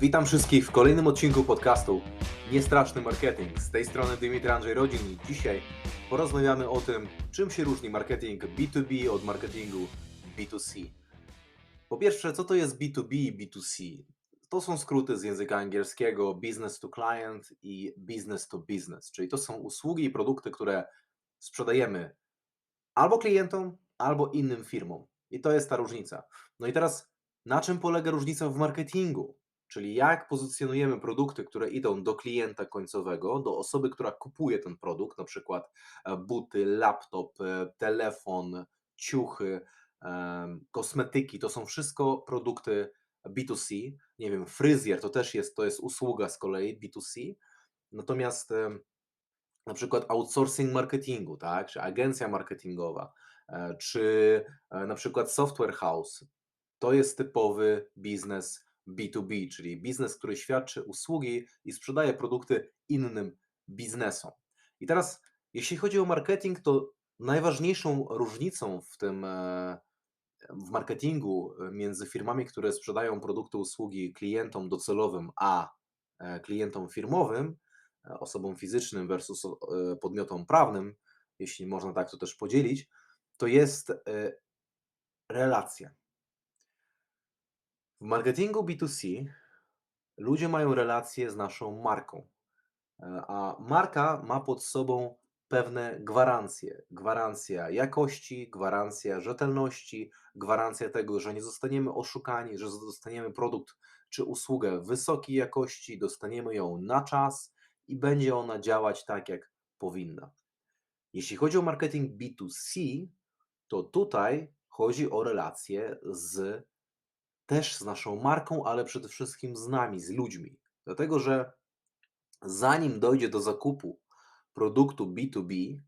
Witam wszystkich w kolejnym odcinku podcastu Niestraszny Marketing. Z tej strony Dymitry Andrzej Rodzin i dzisiaj porozmawiamy o tym, czym się różni marketing B2B od marketingu B2C. Po pierwsze, co to jest B2B i B2C? To są skróty z języka angielskiego business to client i business to business, czyli to są usługi i produkty, które sprzedajemy albo klientom, albo innym firmom. I to jest ta różnica. No i teraz, na czym polega różnica w marketingu? Czyli jak pozycjonujemy produkty, które idą do klienta końcowego, do osoby, która kupuje ten produkt, na przykład e, buty, laptop, e, telefon, ciuchy, em, kosmetyki, to są wszystko produkty B2C. Nie wiem, fryzjer to też jest, to jest usługa z kolei B2C. Natomiast na przykład outsourcing marketingu, tak, czy agencja marketingowa, e, czy e, na przykład software house, to jest typowy biznes B2B, czyli biznes, który świadczy usługi i sprzedaje produkty innym biznesom. I teraz, jeśli chodzi o marketing, to najważniejszą różnicą w tym e, w marketingu e, między firmami, które sprzedają produkty, usługi klientom docelowym, a e, klientom firmowym, osobom fizycznym versus podmiotom prawnym, jeśli można tak to też podzielić, to jest relacja. W marketingu B2C ludzie mają relacje z naszą marką, e, a marka ma pod sobą pewne gwarancje. Gwarancja jakości, gwarancja rzetelności, gwarancja tego, że nie zostaniemy oszukani, że dostaniemy produkt czy usługę wysokiej jakości, dostaniemy ją na czas i będzie ona działać tak, jak powinna. Jeśli chodzi o marketing B2C, to tutaj chodzi o relacje z też z naszą marką, ale przede wszystkim z nami, z ludźmi. Dlatego, że zanim dojdzie do zakupu produktu B2B,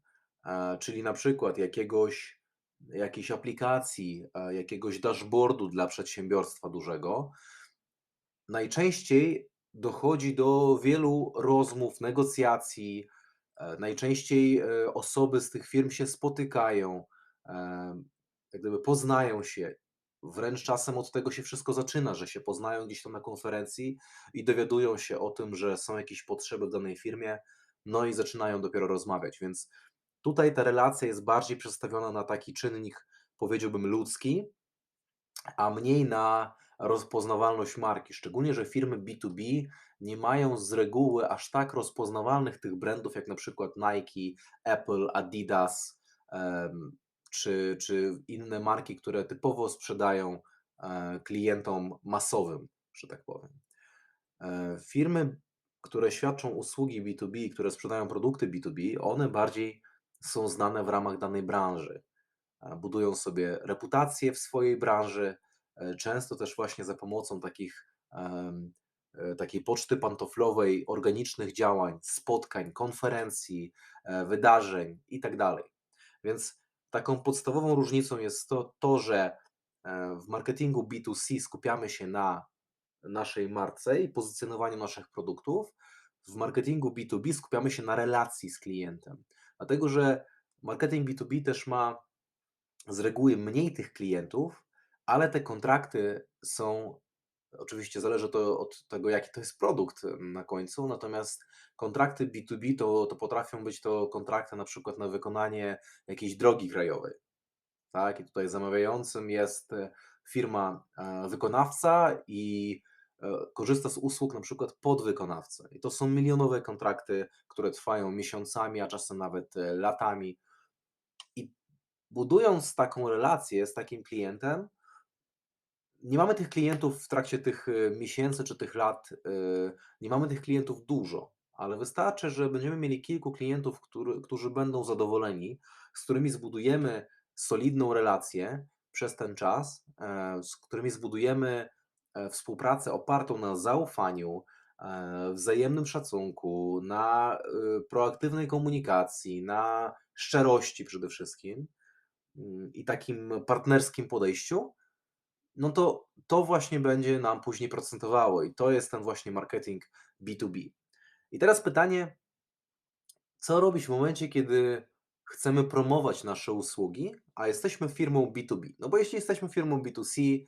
e, czyli na przykład jakiegoś, jakiejś aplikacji, e, jakiegoś dashboardu dla przedsiębiorstwa dużego, najczęściej dochodzi do wielu rozmów, negocjacji. e, Najczęściej osoby z tych firm się spotykają, jak gdyby poznają się. Wręcz czasem od tego się wszystko zaczyna, że się poznają gdzieś tam na konferencji i dowiadują się o tym, że są jakieś potrzeby w danej firmie, no i zaczynają dopiero rozmawiać. Więc tutaj ta relacja jest bardziej przedstawiona na taki czynnik, powiedziałbym, ludzki, a mniej na rozpoznawalność marki. Szczególnie, że firmy B2B nie mają z reguły aż tak rozpoznawalnych tych brandów, jak na przykład Nike, Apple, Adidas, czy, czy inne marki, które typowo sprzedają e, klientom masowym, że tak powiem. E, Firmy, które świadczą usługi B2B, które sprzedają produkty B2B, one bardziej są znane w ramach danej branży. E, Budują sobie reputację w swojej branży, często też właśnie za pomocą takich, takiej poczty pantoflowej, organicznych działań, spotkań, konferencji, wydarzeń itd. Więc taką podstawową różnicą jest to, to że e, w marketingu B2C skupiamy się na naszej marce i pozycjonowaniu naszych produktów. W marketingu B2B skupiamy się na relacji z klientem. Dlatego, że marketing B2B też ma z reguły mniej tych klientów, ale te kontrakty są, oczywiście zależy to od tego, jaki to jest produkt na końcu, natomiast kontrakty B2B to, to potrafią być to kontrakty na przykład na wykonanie jakiejś drogi krajowej. Tak, i tutaj zamawiającym jest e, firma e, wykonawca i e, korzysta z usług na przykład podwykonawcy. I to są milionowe kontrakty, które trwają miesiącami, a czasem nawet latami. I budując taką relację z takim klientem, nie mamy tych klientów w trakcie tych e, miesięcy czy tych lat, e, nie mamy tych klientów dużo, ale wystarczy, że będziemy mieli kilku klientów, który, którzy będą zadowoleni, z którymi zbudujemy solidną relację przez ten czas, e, z którymi zbudujemy e, współpracę opartą na zaufaniu, e, wzajemnym szacunku, na e, proaktywnej komunikacji, na szczerości przede wszystkim mm, i takim partnerskim podejściu, no to to właśnie będzie nam później procentowało i to jest ten właśnie marketing B2B. I teraz pytanie, co robić w momencie, kiedy chcemy promować nasze usługi, a jesteśmy firmą B2B? No bo jeśli jesteśmy firmą B2C,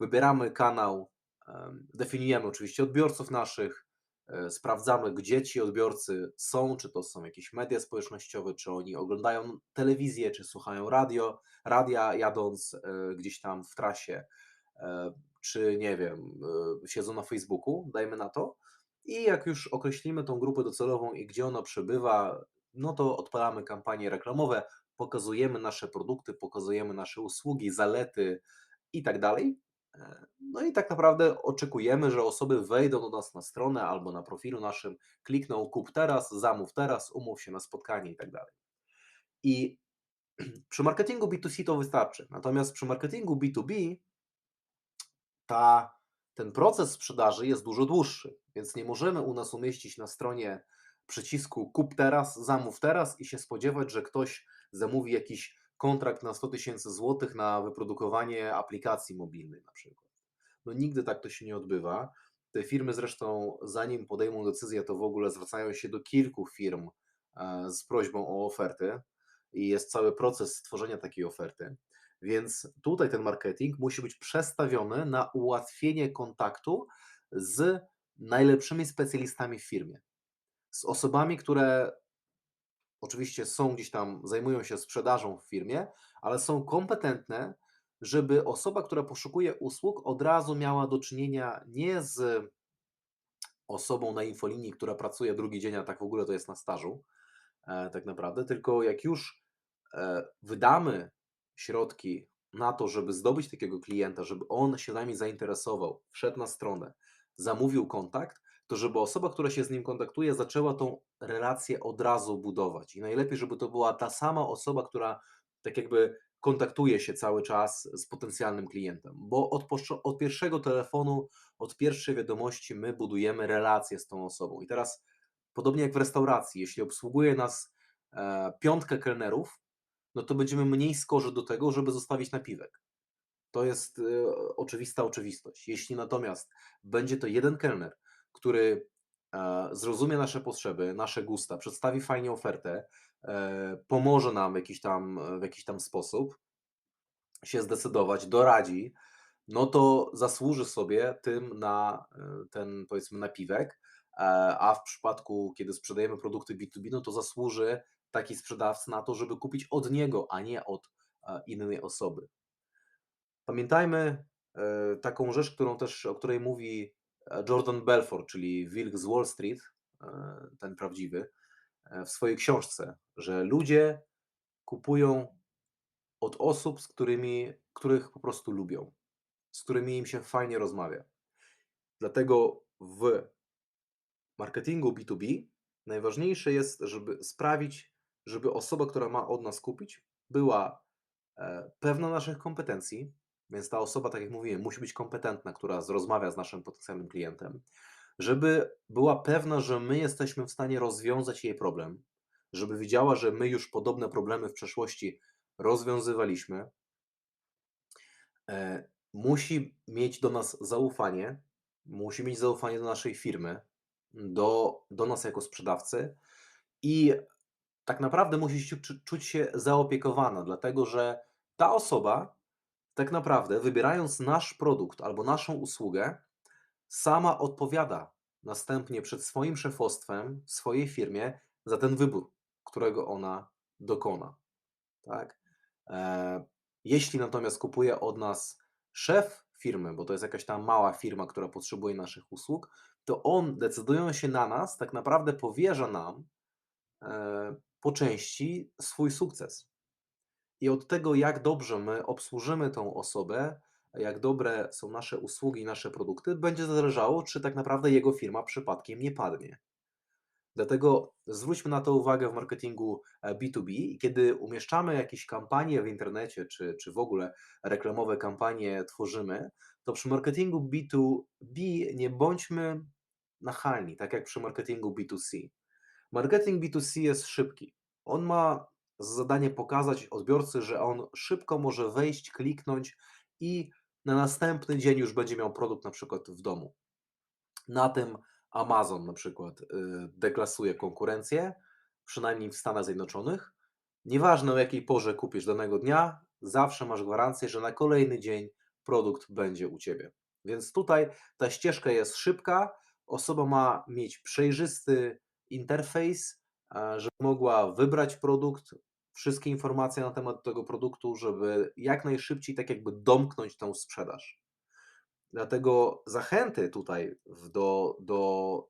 wybieramy kanał Em, definiujemy oczywiście odbiorców naszych, e, sprawdzamy, gdzie ci odbiorcy są, czy to są jakieś media społecznościowe, czy oni oglądają telewizję, czy słuchają radio, radia jadąc e, gdzieś tam w trasie, e, czy nie wiem, e, siedzą na Facebooku, dajmy na to. I jak już określimy tą grupę docelową i gdzie ona przebywa, no to odpalamy kampanie reklamowe, pokazujemy nasze produkty, pokazujemy nasze usługi, zalety i tak dalej. No i tak naprawdę oczekujemy, że osoby wejdą do nas na stronę albo na profilu naszym, klikną kup teraz, zamów teraz, umów się na spotkanie i tak dalej. I przy marketingu B2C to wystarczy. Natomiast przy marketingu B2B ta, ten proces sprzedaży jest dużo dłuższy, więc nie możemy u nas umieścić na stronie przycisku kup teraz, zamów teraz i się spodziewać, że ktoś zamówi jakiś kontrakt na 100 tysięcy złotych na wyprodukowanie aplikacji mobilnej na przykład. No nigdy tak to się nie odbywa. Te firmy zresztą, zanim podejmą decyzję, to w ogóle zwracają się do kilku firm e, z prośbą o oferty i jest cały proces stworzenia takiej oferty. Więc tutaj ten marketing musi być przestawiony na ułatwienie kontaktu z najlepszymi specjalistami w firmie. Z osobami, które oczywiście są gdzieś tam, zajmują się sprzedażą w firmie, ale są kompetentne, żeby osoba, która poszukuje usług, od razu miała do czynienia nie z osobą na infolinii, która pracuje drugi dzień, a tak w ogóle to jest na stażu, tak naprawdę, tylko jak już e, wydamy środki na to, żeby zdobyć takiego klienta, żeby on się nami zainteresował, wszedł na stronę, zamówił kontakt, to żeby osoba, która się z nim kontaktuje, zaczęła tą relację od razu budować. I najlepiej, żeby to była ta sama osoba, która tak jakby kontaktuje się cały czas z potencjalnym klientem, bo od, od pierwszego telefonu, od pierwszej wiadomości my budujemy relację z tą osobą. I teraz, podobnie jak w restauracji, jeśli obsługuje nas e, piątkę kelnerów, no to będziemy mniej skorzy do tego, żeby zostawić napiwek. To jest e, oczywista oczywistość. Jeśli natomiast będzie to jeden kelner, który e, zrozumie nasze potrzeby, nasze gusta, przedstawi fajnie ofertę, pomoże nam w jakiś tam, w jakiś tam sposób się zdecydować, doradzi, no to zasłuży sobie tym na ten, powiedzmy, napiwek, a w przypadku, kiedy sprzedajemy produkty B2B, no to zasłuży taki sprzedawca na to, żeby kupić od niego, a nie od e, innej osoby. Pamiętajmy e, taką rzecz, którą też, o której mówi e, Jordan Belfort, czyli Wilk z Wall Street, e, ten prawdziwy, e, w swojej książce, że ludzie kupują od osób, z którymi, których po prostu lubią, z którymi im się fajnie rozmawia. Dlatego w marketingu B2B najważniejsze jest, żeby sprawić, żeby osoba, która ma od nas kupić, była e, pewna naszych kompetencji, więc ta osoba, tak jak mówiłem, musi być kompetentna, która rozmawia z naszym potencjalnym klientem, żeby była pewna, że my jesteśmy w stanie rozwiązać jej problem, żeby widziała, że my już podobne problemy w przeszłości rozwiązywaliśmy. E, musi mieć do nas zaufanie, musi mieć zaufanie do naszej firmy, do, do nas jako sprzedawcy i tak naprawdę musi się, czu- czuć się zaopiekowana, dlatego że ta osoba tak naprawdę wybierając nasz produkt albo naszą usługę, sama odpowiada następnie przed swoim szefostwem swojej firmie za ten wybór, którego ona dokona. Tak? E, Jeśli natomiast kupuje od nas szef firmy, bo to jest jakaś tam mała firma, która potrzebuje naszych usług, to on decydując się na nas, tak naprawdę powierza nam e, po części swój sukces. I od tego, jak dobrze my obsłużymy tą osobę, jak dobre są nasze usługi, nasze produkty, będzie zależało, czy tak naprawdę jego firma przypadkiem nie padnie. Dlatego zwróćmy na to uwagę w marketingu e, B2B i kiedy umieszczamy jakieś kampanie w internecie, czy, czy w ogóle reklamowe kampanie tworzymy, to przy marketingu B2B nie bądźmy nachalni, tak jak przy marketingu B2C. Marketing B2C jest szybki. On ma za zadanie pokazać odbiorcy, że on szybko może wejść, kliknąć i na następny dzień już będzie miał produkt na przykład w domu. Na tym Amazon na przykład y, deklasuje konkurencję, przynajmniej w Stanach Zjednoczonych. Nieważne o jakiej porze kupisz danego dnia, zawsze masz gwarancję, że na kolejny dzień produkt będzie u ciebie. Więc tutaj ta ścieżka jest szybka, osoba ma mieć przejrzysty interfejs, żeby mogła wybrać produkt, wszystkie informacje na temat tego produktu, żeby jak najszybciej tak jakby domknąć tą sprzedaż. Dlatego zachęty tutaj do do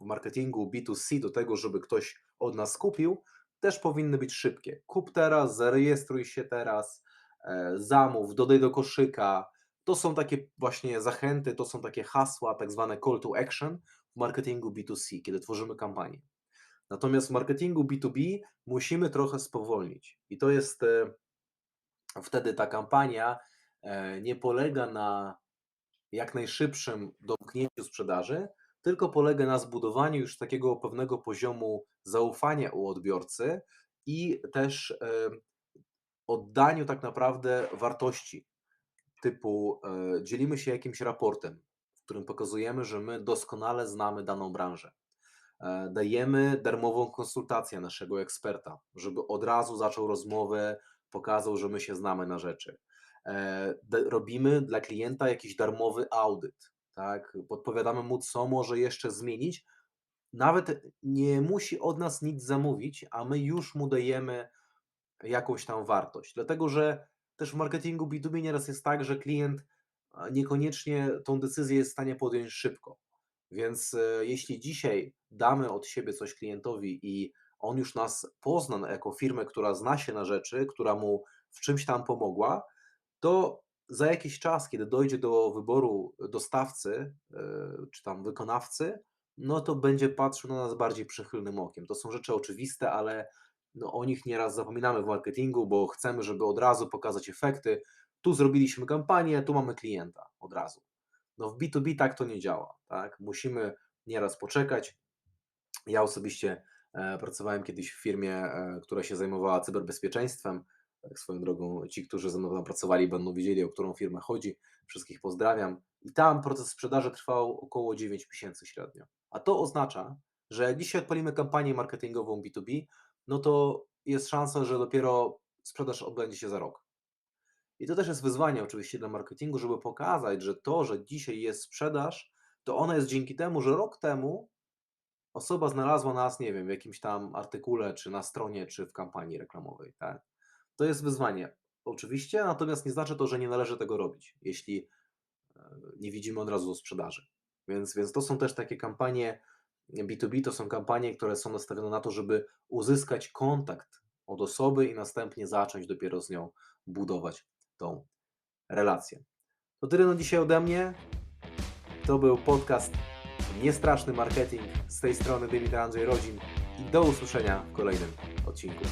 marketingu B2C do tego, żeby ktoś od nas kupił, też powinny być szybkie. Kup teraz, zarejestruj się teraz, zamów, dodaj do koszyka. To są takie właśnie zachęty, to są takie hasła, tak zwane call to action w marketingu B2C, kiedy tworzymy kampanię. Natomiast w marketingu B2B musimy trochę spowolnić i to jest, e, wtedy ta kampania, e, nie polega na jak najszybszym domknięciu sprzedaży, tylko polega na zbudowaniu już takiego pewnego poziomu zaufania u odbiorcy i też, e, oddaniu tak naprawdę wartości, typu, e, dzielimy się jakimś raportem, w którym pokazujemy, że my doskonale znamy daną branżę. E, dajemy darmową konsultację naszego eksperta, żeby od razu zaczął rozmowę, pokazał, że my się znamy na rzeczy. E, robimy dla klienta jakiś darmowy audyt, tak, podpowiadamy mu, co może jeszcze zmienić. Nawet nie musi od nas nic zamówić, a my już mu dajemy jakąś tam wartość. Dlatego, że też w marketingu B2B nieraz jest tak, że klient, niekoniecznie tą decyzję jest w stanie podjąć szybko. Więc, e, jeśli dzisiaj damy od siebie coś klientowi i on już nas pozna jako firmę, która zna się na rzeczy, która mu w czymś tam pomogła, to za jakiś czas, kiedy dojdzie do wyboru dostawcy, e, czy tam wykonawcy, no to będzie patrzył na nas bardziej przychylnym okiem. To są rzeczy oczywiste, ale no o nich nieraz zapominamy w marketingu, bo chcemy, żeby od razu pokazać efekty. Tu zrobiliśmy kampanię, tu mamy klienta od razu. No w B2B tak to nie działa, tak? Musimy nieraz poczekać. Ja osobiście, e, pracowałem kiedyś w firmie, e, która się zajmowała cyberbezpieczeństwem. Tak swoją drogą ci, którzy ze mną tam pracowali, będą wiedzieli, o którą firmę chodzi. Wszystkich pozdrawiam. I tam proces sprzedaży trwał około 9 miesięcy średnio. A to oznacza, że jak dzisiaj odpalimy kampanię marketingową B2B, no to jest szansa, że dopiero sprzedaż odbędzie się za rok. I to też jest wyzwanie oczywiście dla marketingu, żeby pokazać, że to, że dzisiaj jest sprzedaż, to ona jest dzięki temu, że rok temu osoba znalazła nas, nie wiem, w jakimś tam artykule, czy na stronie, czy w kampanii reklamowej, tak? To jest wyzwanie oczywiście, natomiast nie znaczy to, że nie należy tego robić, jeśli, e, nie widzimy od razu sprzedaży. Więc więc to są też takie kampanie B2B, to są kampanie, które są nastawione na to, żeby uzyskać kontakt od osoby i następnie zacząć dopiero z nią budować tą relację. To tyle na dzisiaj ode mnie. To był podcast Niestraszny Marketing. Z tej strony Dymitra Andrzej Rodzin i do usłyszenia w kolejnym odcinku.